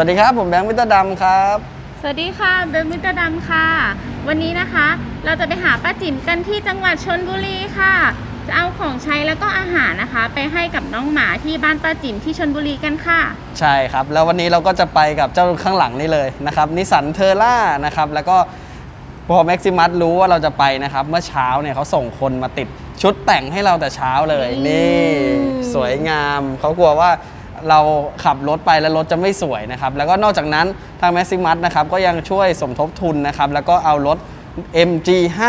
วัสดีครับ ผมแบงค์มิตรดำครับ สวัสดีค่ะเบลมิตรดำค่ะ วันนี้นะคะ เราจะไปหาป้าจิ๋มกันที่จังหวัดชนบุรีค่ะ จะเอาของใช้แล้วก็อาหารนะคะ ไปให้กับน้องหมาที่บ้านป้าจิ๋มที่ชนบุรีกันค่ะ ใช่ครับ แล้ววันนี้เราก็จะไปกับเจ้าข้างหลังนี่เลยนะครับนิสันเทอร่านะครับ แล้วก็พอแม็กซิมัสรู้ว่าเราจะไปนะครับ เมื่อเช้าเนี่ยเขาส่งคนมาติดชุดแต่งให้เราแต่เช้าเลยอืมนี่ สวยงามเขากลัวว่า เราขับรถไปแล้วรถจะไม่สวยนะครับ แล้วก็นอกจากนั้นทางแม็กซิมัสนะครับก็ยังช่วยสมทบทุนนะครับ แล้วก็เอารถ MG5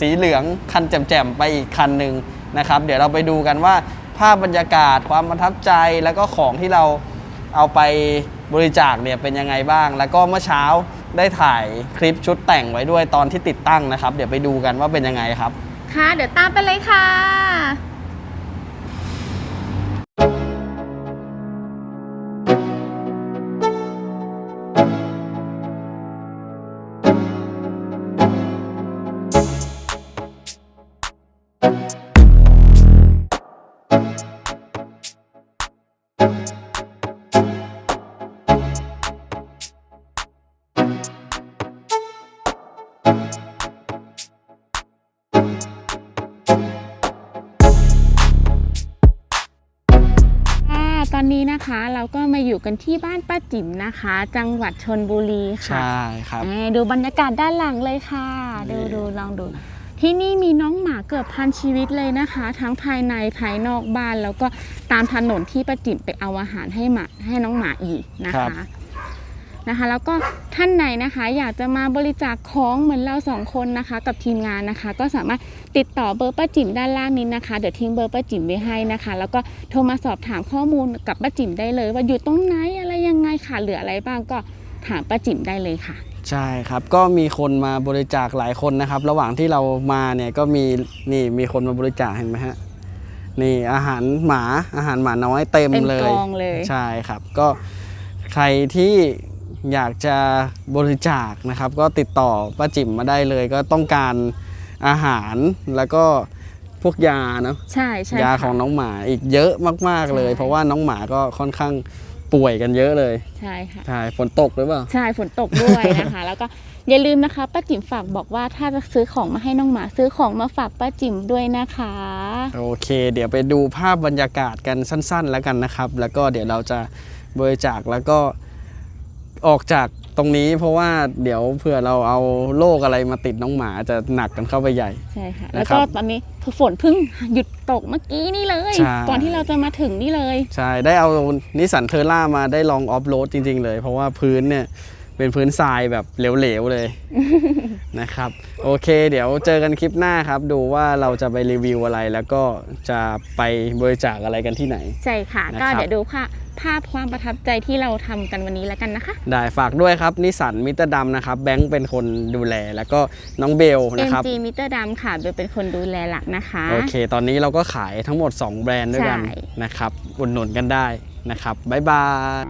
สีเหลืองคันแจ่มๆไปอีกคันหนึ่งนะครับ เดี๋ยวเราไปดูกันว่าภาพบรรยากาศความประทับใจแล้วก็ของที่เราเอาไปบริจาคเนี่ยเป็นยังไงบ้าง แล้วก็เมื่อเช้าได้ถ่ายคลิปชุดแต่งไว้ด้วยตอนที่ติดตั้งนะครับ เดี๋ยวไปดูกันว่าเป็นยังไงครับ ค่ะ เดี๋ยวตามไปเลยค่ะ ตอนนี้นะคะเราก็มาอยู่กันที่บ้านป้าจิ๋มนะคะ จังหวัดชนบุรีค่ะใช่ครับเอ้ยดูบรรยากาศด้านหลังเลยค่ะ ดูนี่ดูลองดู ที่นี่มีน้องหมาเกือบพันชีวิตเลยนะคะ ทั้งภายในภายนอกบ้านแล้วก็ตามถนนที่ป้าจิ๋มไปเอาอาหารให้หมาให้น้องหมาอีกนะคะนะคะ แล้วก็ท่านไหนนะคะ อยากจะมาบริจาคของเหมือนเราสองคนนะคะ กับทีมงานนะคะ ก็สามารถติดต่อเบอร์ป้าจิ๋มด้านล่างนี้นะคะ เดี๋ยวทิ้งเบอร์ป้าจิ๋มไว้ให้นะคะ แล้วก็โทรมาสอบถามข้อมูลกับป้าจิ๋มได้เลย ว่าอยู่ตรงไหนอะไรยังไงค่ะเหลืออะไรบ้างก็ ถามป้าจิ๋มได้เลยค่ะ ใช่ครับก็มีคนมาบริจาคหลายคนนะครับ ระหว่างที่เรามาเนี่ยก็มีนี่มีคนมาบริจาคเห็นไหมฮะนี่อาหารหมาอาหารหมาน้อยเต็มเต็มเลกยองเลย ใช่ครับ ก็ใครที่อยากจะบริจาคนะครับ ก็ติดต่อป้าจิ๋มมาได้เลย ก็ต้องการอาหารแล้วก็พวกยาเนาะใช่ใช่ยาค่ะของน้องหมาอีกเยอะมาก ๆเลยใช่เพราะว่าน้องหมาก็ค่อนข้าง ป่วยกันเยอะเลยใช่ค่ะ ใช่ฝนตกหรือเปล่า ใช่ฝนตกด้วยนะคะ แล้วก็อย่าลืมนะคะป้าจิ๋มฝากบอกว่าถ้าจะซื้อของมาให้น้องหมาซื้อของมาฝากป้าจิ๋มด้วยนะคะ โอเค เดี๋ยวไปดูภาพบรรยากาศกันสั้น ๆ แล้วกันนะครับ แล้วก็เดี๋ยวเราจะบริจาคแล้วก็ออกจาก ตรงนี้เพราะว่าเดี๋ยวเผื่อเราเอาโรคอะไรมาติดน้องหมาจะหนักกันเข้าไปใหญ่ ใช่ค่ะนะแล้วครัก็บตอนนี้คือฝนเพิ่งหยุดตกเมื่อกี้นี่เลย ใช่ ก่อนที่เราจะมาถึงนี่เลย ใช่ ได้เอานิสสันเทอร่ามาได้ลองออฟโรดจริง ๆ เลย เพราะว่าพื้นเนี่ยเป็นพื้นทรายแบบเหลวๆเลย นะครับ โอเค เดี๋ยวเจอกันคลิปหน้าครับ ดูว่าเราจะไปรีวิวอะไรแล้วก็จะไปบริจาคอะไรกันที่ไหน ใช่ค่ะนะครับก็เดี๋ยวดูค่ะ ภาพความประทับใจที่เราทำกันวันนี้แล้วกันนะคะ ได้ฝากด้วยครับนิสสันมิตรดำนะครับแบงค์เป็นคนดูแลแล้วก็น้องเบลนะครับ MG มิเตอร์ดำค่ะเบลเป็นคนดูแลหลักนะคะ โอเค ตอนนี้เราก็ขายทั้งหมด 2 แบรนด์ด้วยกันใช่นะครับอุดหนุนกันได้นะครับบ๊ายบาย